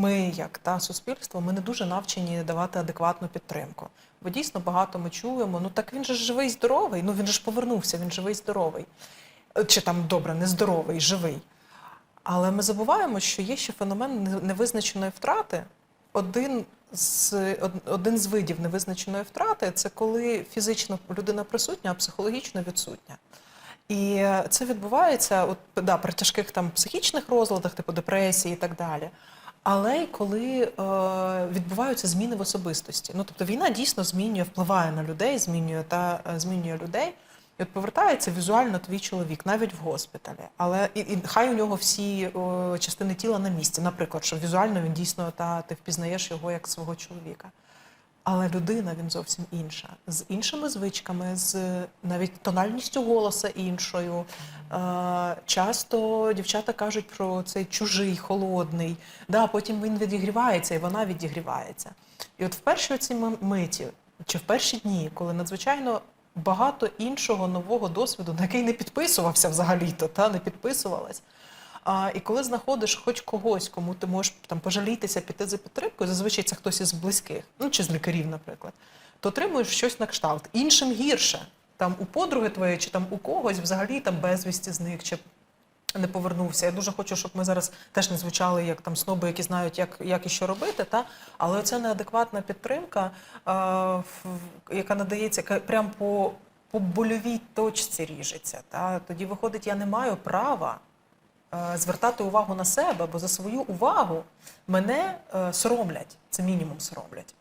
ми, як та суспільство, ми не дуже навчені давати адекватну підтримку. Бо дійсно багато ми чуємо. Ну так він же живий, здоровий. Ну він же ж повернувся, він живий, здоровий. Е, Чи там добре, нездоровий, живий. Але ми забуваємо, що є ще феномен невизначеної втрати. Один з, один з видів невизначеної втрати це коли фізично людина присутня, а психологічно відсутня. І це відбувається от, да, при тяжких там психічних розладах, типу депресії і так далі. Але й коли е, відбуваються зміни в особистості. Ну тобто війна дійсно змінює, впливає на людей, змінює та е, змінює людей. І от повертається візуально твій чоловік, навіть в госпіталі. Але і, і хай у нього всі о, частини тіла на місці. Наприклад, що візуально він дійсно та ти впізнаєш його як свого чоловіка. Але людина він зовсім інша, з іншими звичками, з навіть тональністю голоса іншою. Е, часто дівчата кажуть про цей чужий, холодний. Да, потім він відігрівається і вона відігрівається. І от в перші ці миті, чи в перші дні, коли надзвичайно багато іншого нового досвіду, на який не підписувався взагалі-то, та не підписувалась. А, і коли знаходиш хоч когось, кому ти можеш там пожалітися, піти за підтримкою, зазвичай це хтось із близьких, ну чи з лікарів, наприклад, то отримуєш щось на кшталт. Іншим гірше. Там у подруги твоєї, чи там у когось взагалі там безвісті зник, чи не повернувся. Я дуже хочу, щоб ми зараз теж не звучали як там сноби, які знають, як, як і що робити. Та? Але це неадекватна підтримка, е, в- яка надається яка прям по, по больовій точці ріжеться. Та? Тоді виходить, я не маю права звертати увагу на себе, бо за свою увагу мене е, соромлять. Це мінімум соромлять.